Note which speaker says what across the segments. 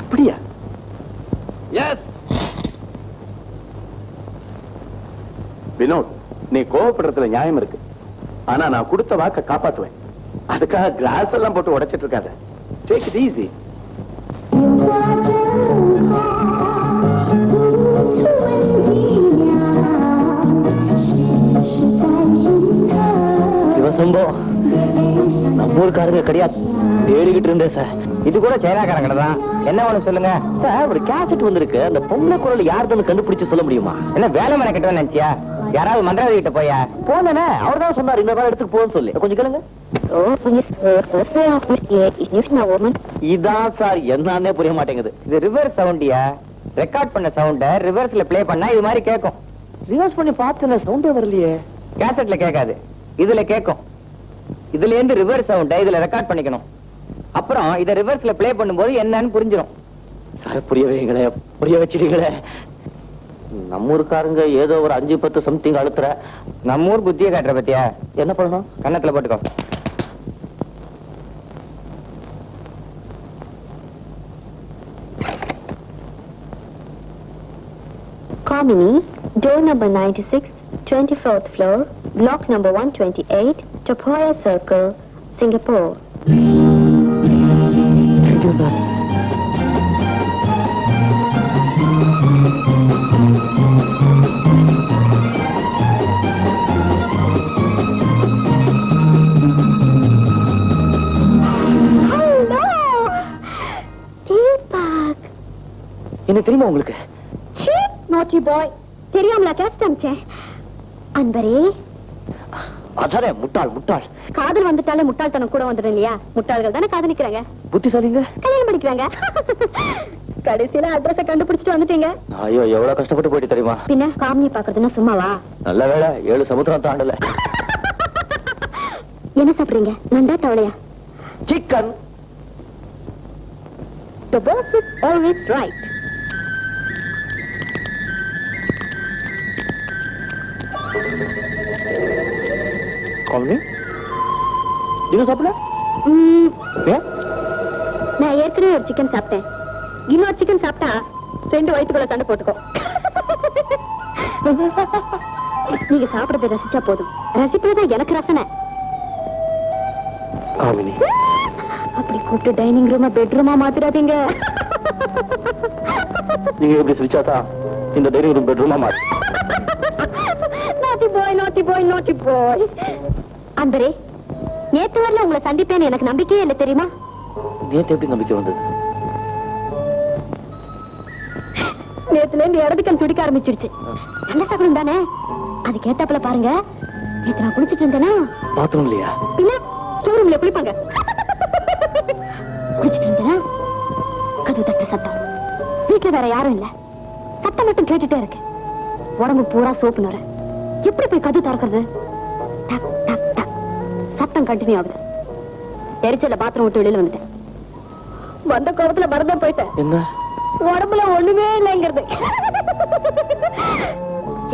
Speaker 1: அப்படியா? எஸ் வினோத் நீ கோவப்படுறதுல நியாயம் இருக்கு. ஆனா நான் கொடுத்த வாக்க காப்பாத்துவேன். அதுக்காக கிளாஸ் எல்லாம் போட்டு உடைச்சிட்டு இருக்காத. டேக் இட் ஈஸி
Speaker 2: சிவசம்போ நம்ம ஊருக்காரங்க கிடையாது தேடிக்கிட்டு இருந்தேன் சார்.
Speaker 3: இது கூட சைனாக்காரங்க தான் என்ன வேணும் சொல்லுங்க?
Speaker 2: சார் ஒரு கேசட் வந்திருக்கு. அந்த பொம்பளை குரல் யாருதுன்னு கண்டுபிடிச்சு சொல்ல முடியுமா?
Speaker 3: என்ன வேலை மனை கட்டுவேன் நினைச்சியா? யாராவது மந்திரவாதி கிட்ட போயா?
Speaker 2: போனே அவர் தான் சொன்னார் இந்த மாதிரி இடத்துக்கு போன்னு சொல்லி. கொஞ்சம் கேளுங்க. இதான் சார் என்னன்னே புரிய மாட்டேங்குது.
Speaker 3: இது ரிவர்ஸ் சவுண்டியா ரெக்கார்ட் பண்ண சவுண்ட ரிவர்ஸ்ல ப்ளே பண்ணா இது மாதிரி கேட்கும்
Speaker 2: ரிவர்ஸ் பண்ணி பார்த்தேன் சவுண்டே வரலையே.
Speaker 3: கேசட்ல கேட்காது. இதுல கேட்கும் இதுல இருந்து ரிவர்ஸ் சவுண்ட இதுல ரெக்கார்ட் பண்ணிக்கணும். அப்புறம் இத ரிவர்ஸ்ல ப்ளே பண்ணும்போது என்னன்னு புரிஞ்சிடும்
Speaker 2: சார் புரிய வைங்களே புரிய வச்சிடுங்களே நம்ம ஊருக்காரங்க ஏதோ ஒரு அஞ்சு பத்து சம்திங் அழுத்துற.
Speaker 3: நம்ம ஊர் புத்திய காட்டுற பத்தியா?
Speaker 2: என்ன பண்ணணும்?
Speaker 3: கன்னத்துல போட்டுக்கோ.
Speaker 4: Kamini, door number 96, 24th floor, block number 128, Topoya Circle, Singapore.
Speaker 2: Thank you என்ன தெரியுமா உங்களுக்கு?
Speaker 4: naughty boy! தெரியாமலா கேஸ்ட் அமிச்சேன். அன்பரே.
Speaker 2: அதானே முட்டாள் முட்டாள்.
Speaker 4: காதல் வந்துட்டாலே முட்டாள்தனம் கூட வந்துடும் இல்லையா? முட்டாள்கள் தானே காதலிக்கிறாங்க?
Speaker 2: புத்திசாலிங்க?
Speaker 4: கல்யாணம் பண்ணிக்கிறாங்க கடைசியில அட்ரஸ கண்டுபிடிச்சிட்டு வந்துட்டீங்க.
Speaker 2: ஐயோ எவ்வளவு கஷ்டப்பட்டு போயிட்டு தெரியுமா?
Speaker 4: பின்ன காமினி பாக்குறதுன்னா சும்மாவா?
Speaker 2: நல்ல வேளை ஏழு சமுத்திரம் தாண்டல.
Speaker 4: என்ன சாப்பிடுறீங்க? நண்டா தவளையா?
Speaker 2: Chicken
Speaker 4: The boss is always right.
Speaker 2: காமி நீங்க சாப்பிட
Speaker 4: ம்,
Speaker 2: ஏன்?
Speaker 4: நான் ஏற்கனவே ஒரு சிக்கன் சாப்பிட்டேன். இன்னொரு சிக்கன் சாப்பிட்டா ரெண்டு வயிற்றுக்குள்ள சண்டை போட்டுக்கோ. நீங்க சாப்பிடறதை ரசிச்சா போதும். ரசிப்பதுதான் எனக்கு ரசனை. அப்படி கூப்பிட்டு டைனிங் ரூமா பெட்ரூமா மாத்திராதீங்க.
Speaker 2: நீங்க எப்படி சிரிச்சாதா இந்த டைனிங் ரூம் பெட்ரூமா
Speaker 4: நாட்டி பாய் நாட்டி பாய் அன்பரே நேத்து வரல உங்களை சந்திப்பேன்னு எனக்கு நம்பிக்கையே இல்லை தெரியுமா?
Speaker 2: நேத்து எப்படி நம்பிக்கை வந்தது?
Speaker 4: நேத்துல இருந்து இடதுக்கல் துடிக்க ஆரம்பிச்சிருச்சு. நல்ல சகுனம் தானே? அதுக்கு ஏத்தாப்புல பாருங்க. நேத்து நான் குளிச்சிட்டு இருந்தேனா?
Speaker 2: பாத்ரூம் இல்லையா?
Speaker 4: பின்ன ஸ்டோர் ரூம்ல குளிப்பாங்க. குளிச்சிட்டு இருந்தேனா? கதவு தட்ட சத்தம். வீட்டுல வேற யாரும் இல்ல. சத்தம் மட்டும் கேட்டுட்டே இருக்கு. உடம்பு பூரா சோப்பு நுர எப்படி போய் கதவு திறக்கிறது? சத்தம் கண்டினியூ ஆகுது. எரிச்சல பாத்ரூம் விட்டு வெளியில வந்துட்டேன். வந்த கோபத்துல மறந்தே போயிட்டேன்.
Speaker 2: என்ன?
Speaker 4: உடம்புல ஒண்ணுமே இல்லைங்கிறது.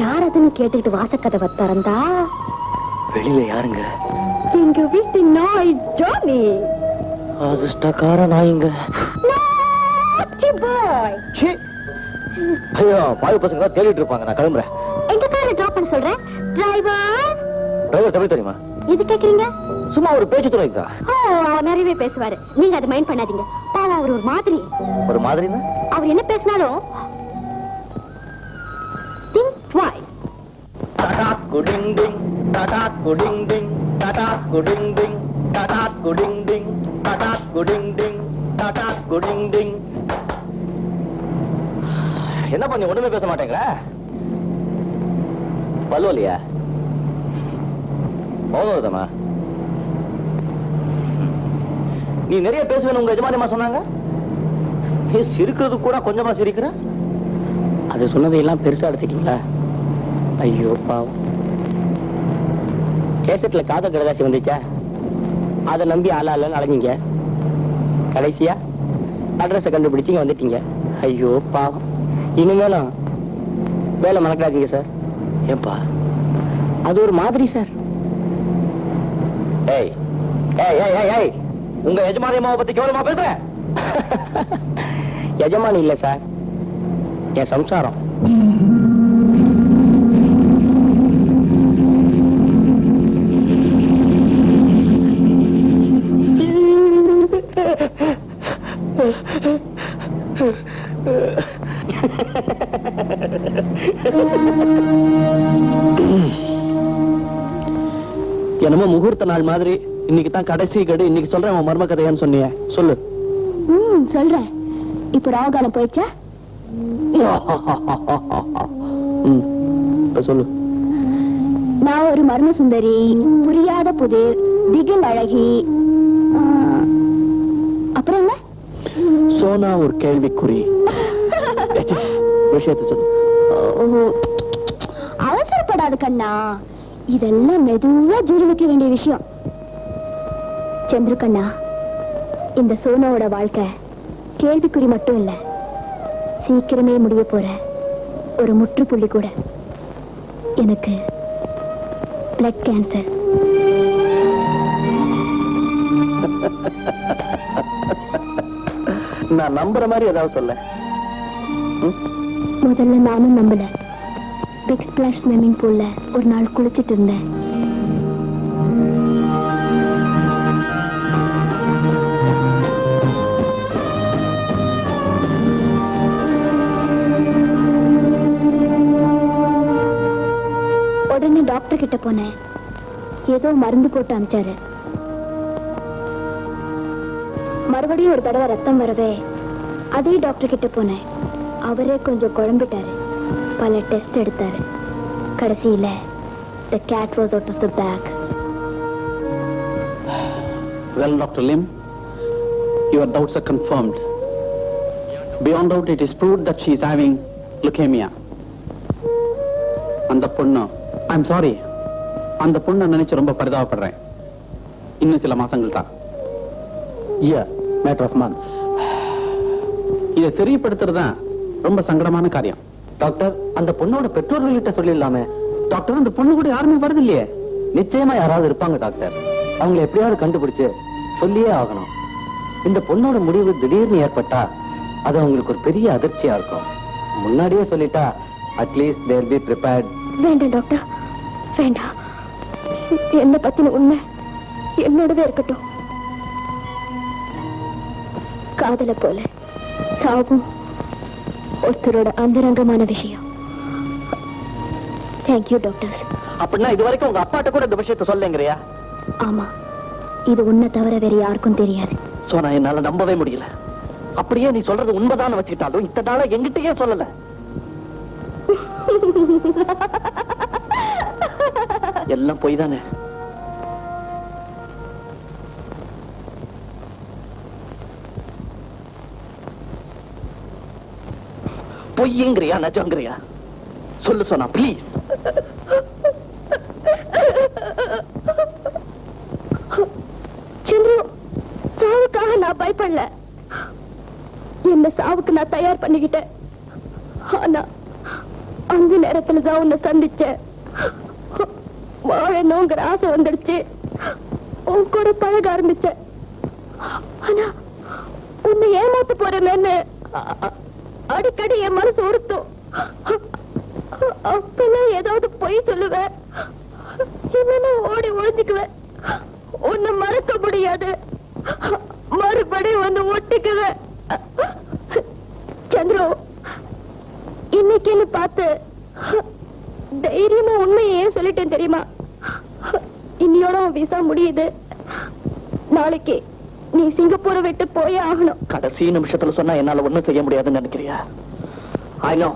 Speaker 4: யார் அதுன்னு கேட்டுக்கிட்டு வாசக்கதவை திறந்தா?
Speaker 2: வெளியில யாருங்க?
Speaker 4: எங்க வீட்டு நாய் ஜானி.
Speaker 2: அதிர்ஷ்டக்கார நாய்ங்க. ஐயோ பாய் பசங்க தேடிட்டு இருப்பாங்க. நான் கிளம்புறேன்.
Speaker 4: டிரைவர்
Speaker 2: தமிழ் தெரியுமா?
Speaker 4: இது கேக்குறீங்க?
Speaker 2: சும்மா ஒரு பேச்சு துணைக்கு தான்.
Speaker 4: ஓ அவர் நிறையவே பேசுவாரு. நீங்க அதை மைண்ட் பண்ணாதீங்க. பாவம் அவர் ஒரு மாதிரி.
Speaker 2: ஒரு மாதிரின்னா
Speaker 4: அவர் என்ன பேசினாலும்
Speaker 2: டாடா குடிங் டிங் குடிங் டிங் டாடா குடிங் டிங் டாடா குடிங் டிங் டாடா குடிங் டிங் டாடா குடிங் டிங் என்ன பண்ணி ஒண்ணுமே பேச மாட்டேங்கிற? பல்லு இல்லையா நீ நிறைய பேசுவேன் உங்க எஜமானியமா சொன்னாங்க? நீ சிரிக்கிறது கூட கொஞ்சமா சிரிக்கிற? அது சொன்னதையெல்லாம் பெருசா எடுத்துட்டீங்களா? ஐயோ பாவம். கேசட்ல காத கடதாசி வந்துச்சா அதை நம்பி ஆளா இல்லைன்னு அலைஞ்சீங்க. கடைசியா அட்ரஸ கண்டுபிடிச்சிங்க வந்துட்டீங்க. ஐயோ பாவம். இனிமேலும் வேலை மறக்காதீங்க சார். ஏப்பா அது ஒரு மாதிரி சார். ஏய் ஏய் ஏய் ஏய் ஏய் உங்க எஜமானி அம்மாவை பத்தி கேவலமா பேசுற?
Speaker 5: எஜமானி இல்ல சார் என் சம்சாரம்.
Speaker 6: என்னமோ முகூர்த்த நாள் மாதிரி. இன்னைக்கு தான் கடைசி கடு. இன்னைக்கு சொல்றேன் உன் மர்ம கதையான்னு சொன்னியே. சொல்லு.
Speaker 7: ம் சொல்றேன். இப்போ ராவகாலம் போயிடுச்சா?
Speaker 6: இப்ப சொல்லு.
Speaker 7: நான் ஒரு மர்ம சுந்தரி. புரியாத புதிர் திகில் அழகி. அப்புறம் என்ன?
Speaker 6: சோனா ஒரு கேள்விக்குறி. விஷயத்தை சொல்லு.
Speaker 7: அவசரப்படாத கண்ணா. இதெல்லாம் மெதுவா ஜுரி வைக்க வேண்டிய விஷயம். சந்திரு கண்ணா இந்த சோனாவோட வாழ்க்கை கேள்விக்குறி மட்டும் இல்ல. சீக்கிரமே முடிய போற ஒரு முற்றுப்புள்ளி கூட. எனக்கு பிளட் கேன்சர்
Speaker 6: நான் நம்புற மாதிரி ஏதாவது சொல்ல
Speaker 7: முதல்ல நானும் நம்பல. பிக் ஸ்பிளாஷ் ஸ்விம்மிங் பூல்ல ஒரு நாள் குளிச்சிட்டு இருந்தேன். உடனே டாக்டர் கிட்ட போனேன். ஏதோ மருந்து போட்டு அனுப்பிச்சாரு. மறுபடியும் ஒரு தடவை ரத்தம் வரவே அதே டாக்டர் கிட்ட போனேன். அவரே கொஞ்சம் குழம்பிட்டாரு. பல டெஸ்ட் எடுத்தார் கடைசியில் the cat was out of the bag
Speaker 6: well doctor Lim your doubts are confirmed beyond doubt it is prove that she is having leukemia அந்த பொண்ணு ஐ எம் சாரி அந்த பொண்ணை நினைச்சு ரொம்ப பரிதாபப்படுறேன் இன்னும் சில மாசங்கள் தான்
Speaker 8: இயர் மேட்டர் ஆஃப் மந்த்ஸ்
Speaker 6: இதை தெரியப்படுத்துறது தான் ரொம்ப சங்கடமான காரியம்
Speaker 9: டாக்டர் அந்த பொண்ணோட பெற்றோர்கள்கிட்ட சொல்லிடலாமே.
Speaker 6: டாக்டர் அந்த பொண்ணு கூட யாருமே வருது இல்லையே
Speaker 9: நிச்சயமா யாராவது இருப்பாங்க டாக்டர். அவங்களை எப்படியாவது கண்டுபிடிச்சு சொல்லியே ஆகணும். இந்த பொண்ணோட முடிவு திடீர்னு ஏற்பட்டா அது அவங்களுக்கு ஒரு பெரிய அதிர்ச்சியா இருக்கும். முன்னாடியே சொல்லிட்டா at least there be prepared
Speaker 7: வேண்டாம் டாக்டர். வேண்டாம். என்ன பத்தின உண்மை என்னோடவே இருக்கட்டும். காதல போல சாவும் ஒருத்தரோட அந்தரங்கமான விஷயம். தேங்க்யூ டாக்டர்ஸ்
Speaker 9: அப்படின்னா இது வரைக்கும் உங்க அப்பாட்ட கூட இந்த விஷயத்த சொல்லுங்கறியா?
Speaker 7: ஆமா. இது உன்னை தவிர வேற யாருக்கும் தெரியாது.
Speaker 6: சோ நான் என்னால நம்பவே முடியல. அப்படியே நீ சொல்றது உண்மைதான் வச்சுக்கிட்டாலும் இத்தனை நாளா எங்கிட்டயே சொல்லல. எல்லாம் பொய் தானே பொய்யுங்கிறியா நஜங்கிறியா? சொல்லு சொன்னா ப்ளீஸ்
Speaker 7: சந்திரு சாவுக்காக நான் பயப்படல. என்ன சாவுக்கு நான் தயார் பண்ணிக்கிட்டேன். ஆனா அந்த நேரத்துல தான் உன்னை சந்திச்சேன். வாழணுங்கிற ஆசை வந்துடுச்சு. உன் கூட பழக ஆரம்பிச்சேன். ஆனா உன்னை ஏமாத்த போறேன்னு அடிக்கடி என் மனசு உறுத்தும். அப்பெல்லாம் ஏதாவது பொய் சொல்லுவேன். இல்லைன்னா ஓடி ஒழிஞ்சுக்குவேன் உன்னை மறக்க முடியாது. மறுபடியும் வந்து ஒட்டிக்குவேன். சந்திரு இன்னைக்குன்னு பார்த்து தைரியமா உண்மையே சொல்லிட்டேன் தெரியுமா? இன்னையோட விசா முடியுது. நாளைக்கு நீ சிங்கப்பூரை விட்டு போயே ஆகணும்.
Speaker 6: கடைசி நிமிஷத்துல சொன்னா என்னால ஒண்ணும் செய்ய முடியாதுன்னு நினைக்கிறியா? I know